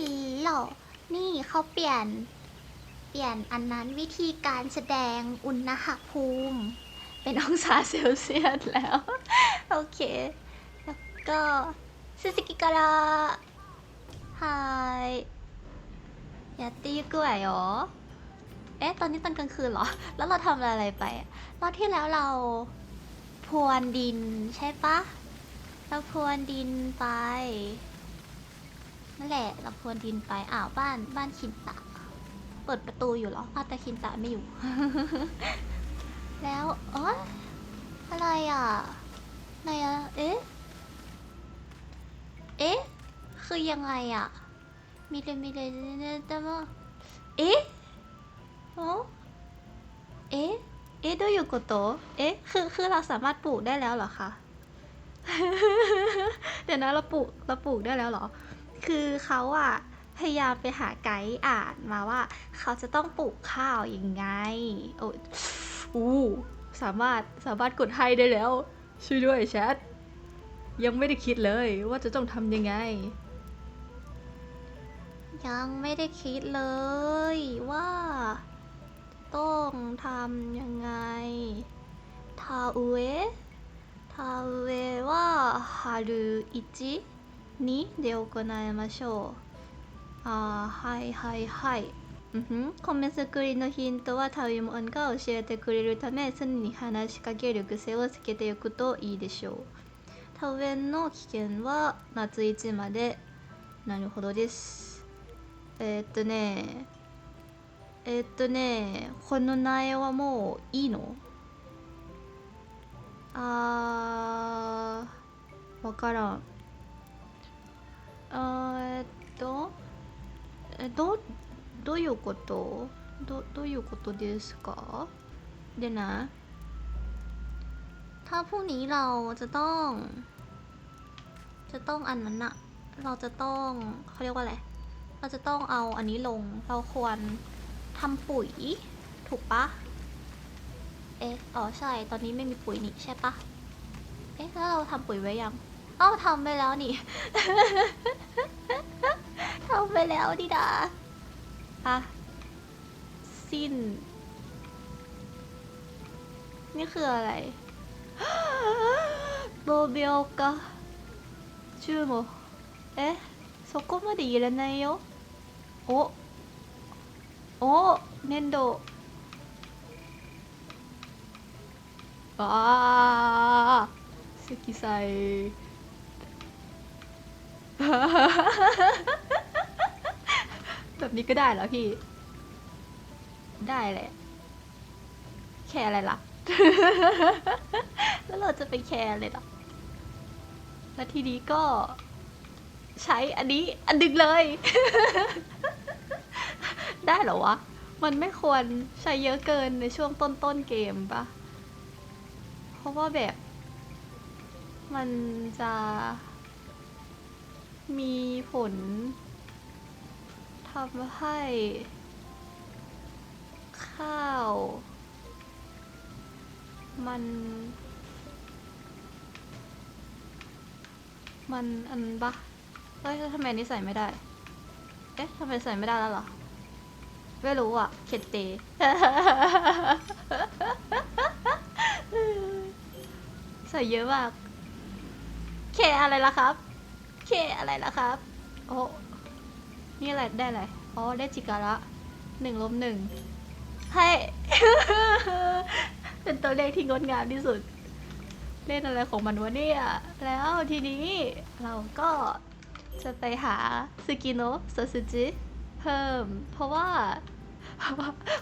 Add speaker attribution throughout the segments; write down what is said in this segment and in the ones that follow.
Speaker 1: ฮัลโหลนี่เขาเปลี่ยน เปลี่ยนอันนั้นวิธีการแสดงอุณหภูมิ เป็นองศาเซลเซียสแล้ว โอเค แล้วก็ซูซูกิการะไฮยาตีกุไหวเหรอ เอ๊ะ ตอนนี้ตอนกลางคืนเหรอ แล้วเราทำอะไรไปรอบที่แล้วเราพรวนดินใช่ปะเราพรวนดินไป หละเราควรดินไปอ้าวบ้านบ้านคินตะ เปิดประตูอยู่หรอพาแต่คินตะไม่อยู่ แล้วเอออะไรอะอะไรอะเอ๊ะเอ๊ะคือยังไงอะมีเลยมีเลยเนี่ยแต่ว่าเอ๊ะโอเอ๊ะเอ๊ะโดยโกโตเอ๊ะคือคือเราสามารถปลูกได้แล้วเหรอคะ เดี๋ยวนะเราปลูกเราปลูกได้แล้วเหรอ คือเขาอะพยายามไปหาไกด์อ่านมาว่า เขาจะต้องปลูกข้าวยังไงโอ้ยอู้สามารถสามารถกดให้ได้แล้ว ช่วยด้วยแชทยังไม่ได้คิดเลยว่าจะต้องทำยังไง ยังไม่ได้คิดเลยว่า ต้องทำยังไงทาอุเอทาอุเอว่าฮารุอิจิ にで行いましょう。あはいはいはい。うんん米作りのヒントは食べ物が教えてくれるため常に話しかける癖をつけておくといいでしょう。食べの危険は夏市までなるほどです。えー、っとねえー、っとねこの苗はもういいの？あーわからん。あーえっとえどうどういうことどどういうことですかเดี๋ยวนะ ถ้าพรุ่งนี้เราจะต้อง จะต้องอันนั้นอะเราจะต้องเขาเรียกว่าอะไร เราจะต้องเอาอันนี้ลง เราควรทำปุ๋ย ถูกปะเอ๊ะอ๋อใช่ ตอนนี้ไม่มีปุ๋ยนี่ใช่ปะเอ๊ะแล้วเราทำปุ๋ยไว้ยัง เอ้าทำไปแล้วนี่ ทำไปแล้วดิดาอะสิ้น นี่คืออะไร โบเบลกะจูโมเอ๊ะそこまでいらないよおお粘土あー積載 แบบนี้ก็ได้เหรอพี่ ได้แหละ แคร์อะไรล่ะ แล้วเราจะไปแคร์เลยล่ะแล้วทีนี้ก็ ใช้อันนี้อันดึงเลย ได้เหรอวะ มันไม่ควรใช้เยอะเกินในช่วงต้นๆเกมปะ เพราะว่าแบบ มันจะ มีผลทำให้ ข้าว มัน มันอันปะเฮ้ยทำไมนนี้ใส่ไม่ได้ เอ๊ะทำไมใส่ไม่ได้แล้วเหรอ ไม่รู้อะ เข็ดเตใส่เยอะมาก เคอะไรล่ะครับ เคอะไรล่ะครับ โอ้นี่อะไรได้อะไรอ๋อได้จิการะหนึ่งลบหนึ่งให้เป็นตัวเลขที่งดงามที่สุด เล่นอะไรของมันวะเนี่ย แล้วทีนี้เราก็จะไปหาสกิโนะโซซุจิเพิ่ม เพราะว่า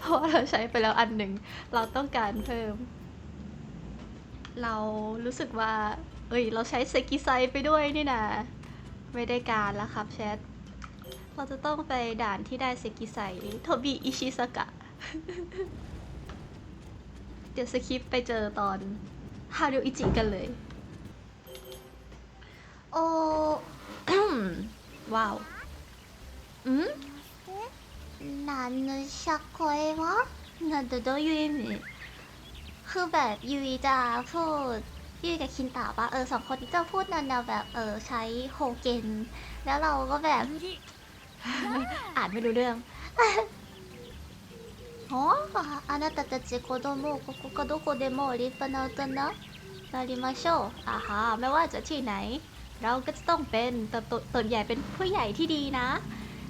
Speaker 1: เพราะว่าเราใช้ไปแล้วอันหนึ่ง เราต้องการเพิ่ม เรารู้สึกว่า เอ้ย เราใช้เซกิไซไปด้วยนี่นะ ไม่ได้การแล้วครับแชท เราจะต้องไปด่านที่ได้เซกิไซโทบิอิชิสกะ เดี๋ยวสคิปไปเจอตอนฮาเรุอิจิกันเลย โอ้ว้าว อืมนั่นชะคอยวะนั่นดูดูยูมิคือแบบยูจะพูด ยูอีกับคินตาปะเออสองคนนี้จะพูดแนวๆแบบเออใช้โฮเกน แล้วเราก็แบบ อ่านไม่รู้เรื่อง อ๋อあなたたち子供ここかどこでも立派な大人なりましょうอ่าฮะไม่ว่าจะที่ไหน เราก็จะต้องเป็นเติบโตเติบใหญ่เป็นผู้ใหญ่ที่ดีนะ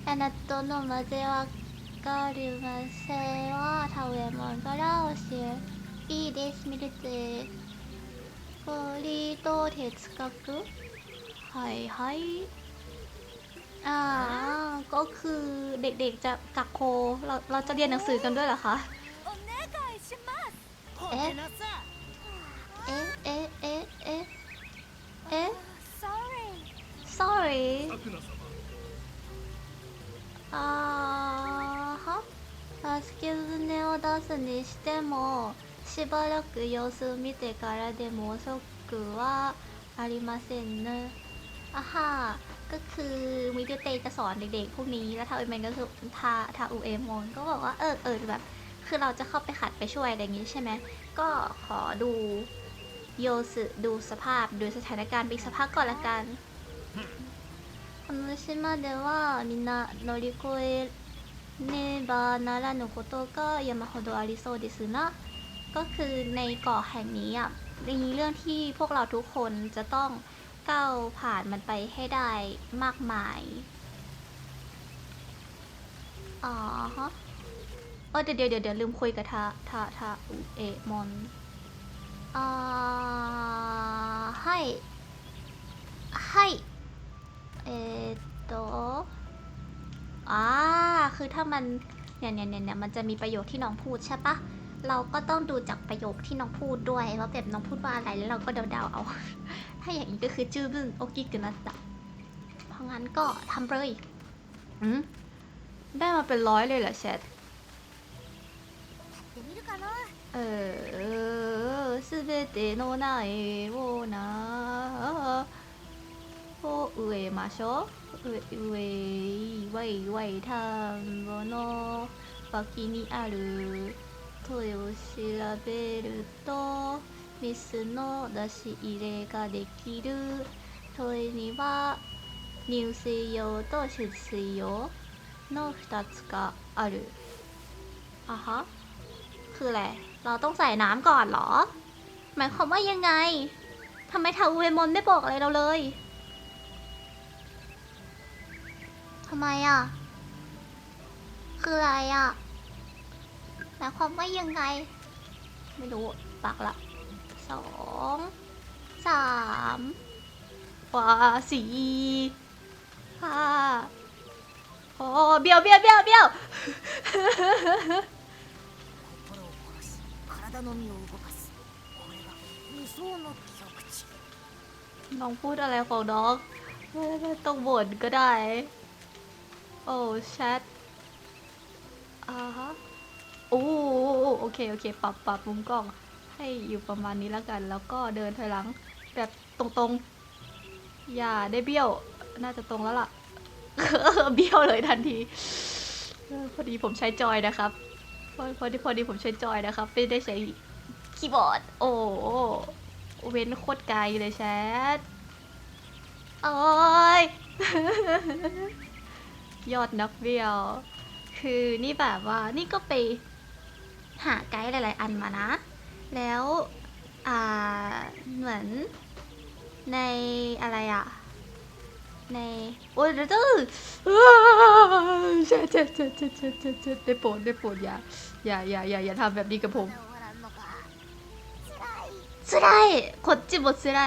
Speaker 1: あなたのまでわかりませんは食べ物から教えいいです見れてこ りと哲学はいはいอ่าก็คือเด็กๆจะกักโคเราเราจะเรียนหนังสือกันด้วยเหรอคะ
Speaker 2: お願いします
Speaker 1: えเอ๊ะเอ๊ะเอ๊ะเอ๊ะเอ๊ะ
Speaker 2: Sorry
Speaker 1: sorry
Speaker 3: さくら様
Speaker 1: あーは助け舟を出すにしても しばらく様子を見てからでも遅くはありませんねอ่ะฮะก็คือมิเดเตจะสอนเด็กๆพวกนี้แล้วทาอุเอมนก็คือทาทาอุเอมอนก็บอกว่าเออเออแบบ คือเราจะเข้าไปขัดไปช่วยอะไรอย่างงี้ใช่ไหมก็ขอดูโยสึดูสภาพดูสถานการณ์ไปอีกสภาพก่อนละกัน この島ではみんな乗り越えねばならぬことが山ほどありそうですนะ ก็คือในเกาะแห่งนี้อะมีเรื่องที่พวกเราทุกคนจะต้องก้าวผ่านมันไปให้ได้มากมาย อ๋อฮะเออเดี๋ยวเดี๋ยวเดี๋ยวลืมคุยกับทาทาทาอุเอมอนอ่าให้ให้เออโตอ่าคือถ้ามันเนี่ยเนี่ยเนี่ยเนี่ยมันจะมีประโยคที่น้องพูดใช่ปะ เราก็ต้องดูจากประโยคที่น้องพูดด้วยว่าแบบน้องพูดว่าอะไรแล้วเราก็เดาๆเอา ถ้าอย่างนี้ก็คือจื้อบึ้งโอกิกุนัตตะเพราะงั้นก็ทำเลยอืมได้มาเป็นร้อยเลยเหรอแชท
Speaker 2: でみるかな
Speaker 1: เออすべての苗をなを植えましょう植え植えわいわい田んぼの脇にある 問いを調べると水の出し入れができる問いには入水用と出水用の2つがあるあは คืออะไร เราต้องใส่น้ำก่อนเหรอ หมายความว่ายังไง ทำไมทาอุเอมอนไม่บอกอะไรเราเลย ทำไมอ่ะ คืออะไรอ่ะ หมายความว่ายังไง ไม่รู้ปักละสองสามว้าสี่ห้าโอ้เบี้ยวเบี้ยวเบี้ยวเบี้ยวน้องพูดอะไรของน้องไม่ต้องบ่นก็ได้ โอ้แชทอ่าฮะ โอ้โอเคโอเค ปรับปรับมุมกล้อง ให้อยู่ประมาณนี้แล้วกัน แล้วก็เดินถอยหลังแบบตรงๆ อย่าได้เบี้ยว น่าจะตรงแล้วล่ะ เบี้ยวเลยทันที พอดีผมใช้จอยนะครับ พอพอดีพอดีผมใช้จอยนะครับ ไม่ได้ใช้คีย์บอร์ด โอ้เว้นโคตรไกลเลยแชทโอ้ยยอดนักเบี้ยว คือนี่แบบว่านี่ก็ไป หาไกด์หลาย ๆ อันมานะ แล้วเหมือนในอะไรอะในโอ้ยเดือเจ็บเจ็บเจ็บเจ็บเจ็บเจ็บเจ็บได้โปรดได้โปรดอย่าอย่าอย่าอย่าอย่าทำแบบนี้กับผม
Speaker 2: สไล
Speaker 1: ขดจิบทสไล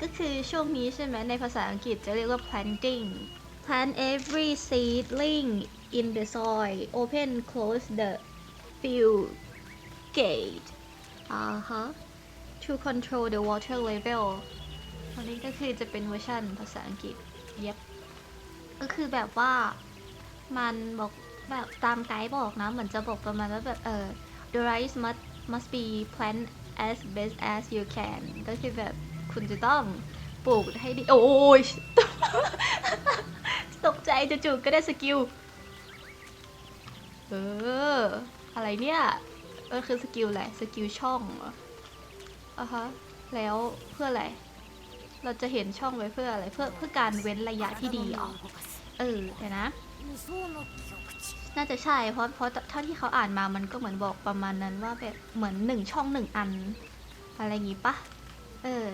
Speaker 1: ก็คือช่วงนี้ใช่ไหมในภาษาอังกฤษจะเรียกว่า planting plant every seedling in the soil open close the field gate อ่าฮะ to control the water level อันนี้ก็คือจะเป็นเวอร์ชันภาษาอังกฤษเย็บก็คือแบบว่ามันบอกแบบตามไกด์บอกนะ เหมือนจะบอกประมาณว่าแบบเออ the rice must must be plant as best as you can ก็คือแบบคุณจะต้องปลูกให้ดี โอ้ยตกใจจู่ๆก็ได้สกิล เออ อะไรเนี่ย มันคือสกิลแหละสกิลช่องเหรอะฮะแล้วเพื่ออะไร เราจะเห็นช่องไว้เพื่ออะไร เพื่อเพื่อการเว้นระยะที่ดีอ๋อเออเห็นนะ น่าจะใช่เพราะเพราะเท่าที่เขาอ่านมามันก็เหมือนบอกประมาณนั้นว่าแบบเหมือนหนึ่งช่องหนึ่งอัน อะไรอย่างงี้ปะเออ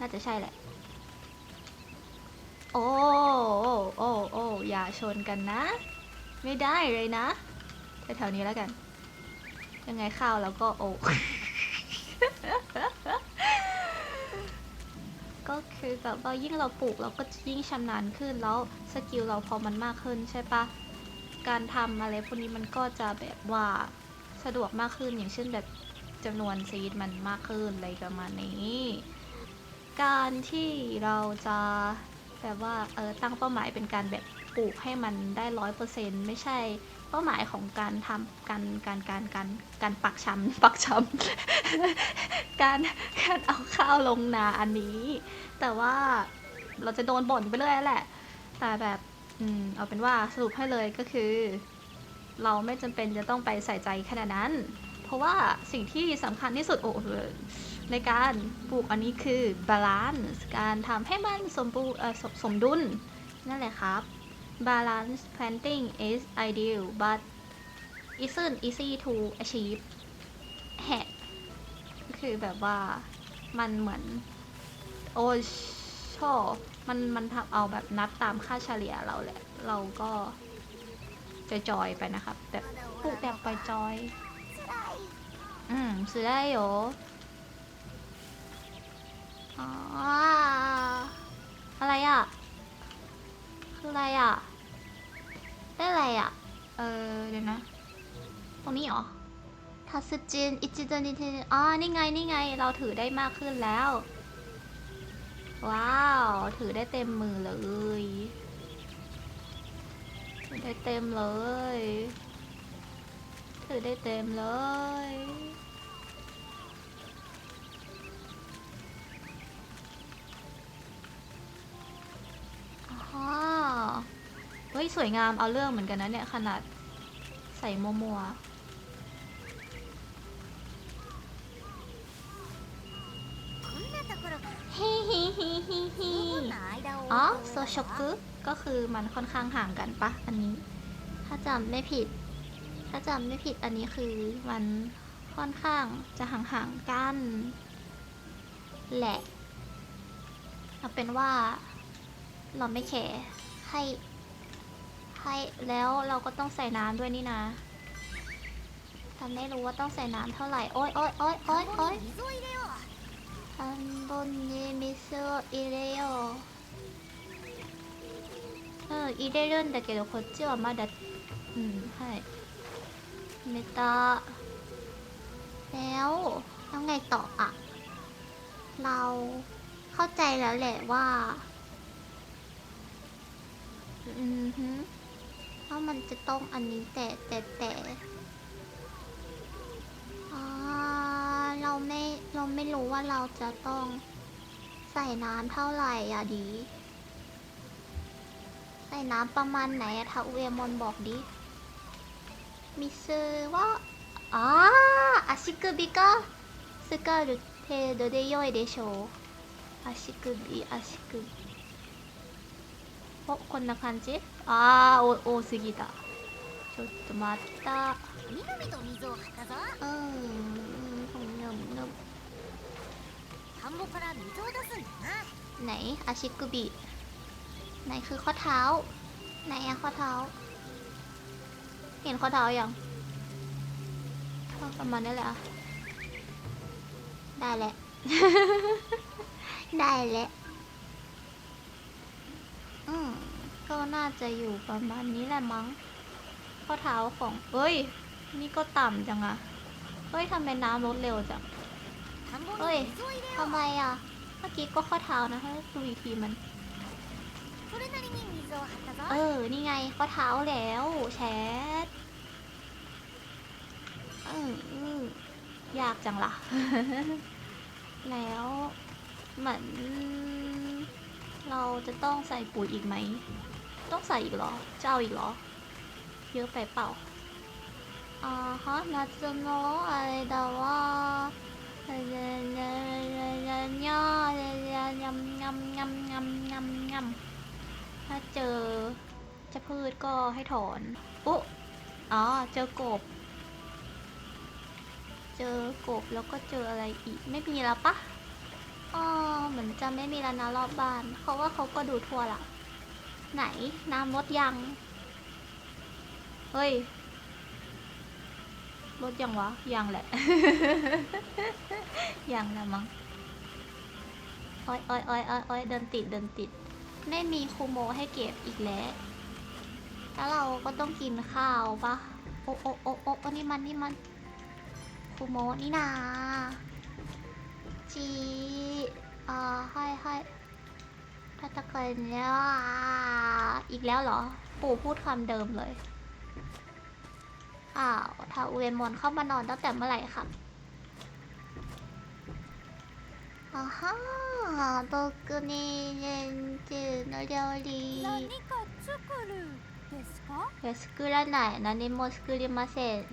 Speaker 1: น่าจะใช่แหละ โอ้โอ้โอ้อย่าชนกันนะ ไม่ได้เลยนะแถวๆนี้แล้วกัน ยังไงเข้าวแล้วก็โอ้ก็คือแบบว่ายิ่งเราปลูกเราก็ยิ่งชำนาญขึ้นแล้วสกิลเราพอมันมากขึ้นใช่ปะการทำอะไรพวกนี้มันก็จะแบบว่าสะดวกมากขึ้นอย่างเช่นแบบจำนวนซีดมันมากขึ้นอะไรประมาณนี้ การที่เราจะแบบว่าเออตั้งเป้าหมายเป็นการแบบปลูกให้มันได้ร้อยเปอร์เซ็นต์ไม่ใช่ เป้าหมายของการทำการการการการการปักชำปักชำการการเอาข้าวลงนาอันนี้ แต่ว่าเราจะโดนบ่นไปเรื่อยแหละ แต่แบบอืมเอาเป็นว่าสรุปให้เลยก็คือ เราไม่จำเป็นจะต้องไปใส่ใจขนาดนั้น เพราะว่าสิ่งที่สำคัญที่สุดโอ้โหในการปลูกอันนี้คือบาลานซ์การทำให้มันสมบูรณ์สมดุลนั่นแหละครับ balance planting is ideal but isn't easy to achieve แฮก็คือแบบว่ามันเหมือน โอ้ชอมันมันทำเอาแบบนับตามค่าเฉลี่ยเราแหละ เราก็จะจอยไปนะครับแบบปลูกแบบไปจอย อืมซื้อได้เหรออ๋ออะไรอะ คืออะไรอะ ได้อะไรอะ เออเดี๋ยวนะ ตรงนี้เหรอทัสจินอิจิตันนิเทนอ๋อนี่ไงนี่ไง เราถือได้มากขึ้นแล้ว ว้าว ถือได้เต็มมือเลยถือได้เต็มเลย ถือได้เต็มเลย้ย สวยงามเอาเรื่องเหมือนกันนะเนี่ย ขนาดใส่มัว
Speaker 2: มั
Speaker 1: วฮิฮิฮิฮิฮิอ๋อโซชกุก็คือมันค่อนข้างห่างกันปะอันนี้ ถ้าจำไม่ผิด ถ้าจำไม่ผิดอันนี้คือมันค่อนข้างจะห่างๆกัน แหละเอาเป็นว่าเราไม่แคร์ให้ ให้แล้วเราก็ต้องใส่น้ำด้วยนี่นะแต่ไม่รู้ว่าต้องใส่น้ำเท่าไหร่ โอ๊ยโอ๊ยโอ๊ยโอ๊ยโอ๊ย
Speaker 2: 水を入れよう
Speaker 1: 半分に水を入れよううん入れるんだけどこっちはまだうんはい寝たแล้วแล้วไงต่ออ่ะ เราเข้าใจแล้วแหละว่า อือฮึ ว่ามันจะต้องอันนี้แต่แต่แต่อ่าเราไม่เราไม่รู้ว่าเราจะต้องใส่น้ำเท่าไหร่อ่ะดี ใส่น้ำประมาณไหนอะถ้าอุเอมอนบอกดิ มิซึว่าอ่า足首が浸かる程度で良いでしょう足首足首おこんな感じ あーお多すぎたちょっと待った
Speaker 2: みなみと水を張ったぞ
Speaker 1: うんぬむぬむ
Speaker 2: 田んぼから水を出すんだな
Speaker 1: ไหนอาชิกุบิไหนคือข้อเท้า ไหนอะข้อเท้า เห็นข้อเท้ายังก็ประมาณนี้แหละอะได้แหละ ได้แหละอืม ก็น่าจะอยู่ประมาณนี้แหละมั้ง ข้อเท้าของเอ้ย นี่ก็ต่ำจังอะเฮ้ยทำไมน้ำลดเร็วจัง
Speaker 2: เฮ้ย
Speaker 1: ทำไมอะเมื่อกี้ก็ข้อเท้านะให้ดูอีกทีมันเออ นี่ไงข้อเท้าแล้วแชทเออยากจังล่ะ แล้วเหมือนเราจะต้องใส่ปุ๋ยอีกไหม ต้องใส่อีกเหรอ จะเอาอีกเหรอ เยอะไปเปล่าอ่าฮะนาจโนอะไรว่าอะไรอะไรอะไรเนี่ยอะไยำยำยำยำยำยำถ้าเจอจะพืชก็ให้ถอนปุ๊อ๋อ เจอกบ เจอกบแล้วก็เจออะไรอีก ไม่มีแล้วปะอ๋อเหมือนจะไม่มีแล้วนะรอบบ้านเพราะว่าเขาก็ดูทั่วละ ไหน น้ำลดยัง เฮ้ยลดยังวะ ยังแหละ ยังละมั้งอ้อยอ้อยอ้อยอ้อยอ้อยเดินติดเดินติด ไม่มีคูโมให้เก็บอีกแล้ว แล้วเราก็ต้องกินข้าวปะโอ๊ะโอ๊ะโอ๊ะโอ๊ะอันนี้มันนี่มันคูโมนี่นาจีอ่าให้ให้ ถ้าตะเกินเนี่ยอีกแล้วเหรอ ปู่พูดคำเดิมเลย อ้าวทาอุเอมอนเข้ามานอนตั้งแต่เมื่อไหร่ครับอ่าฮะ僕に年中の料理
Speaker 2: 何か作るですか
Speaker 1: いや作らない何も作りません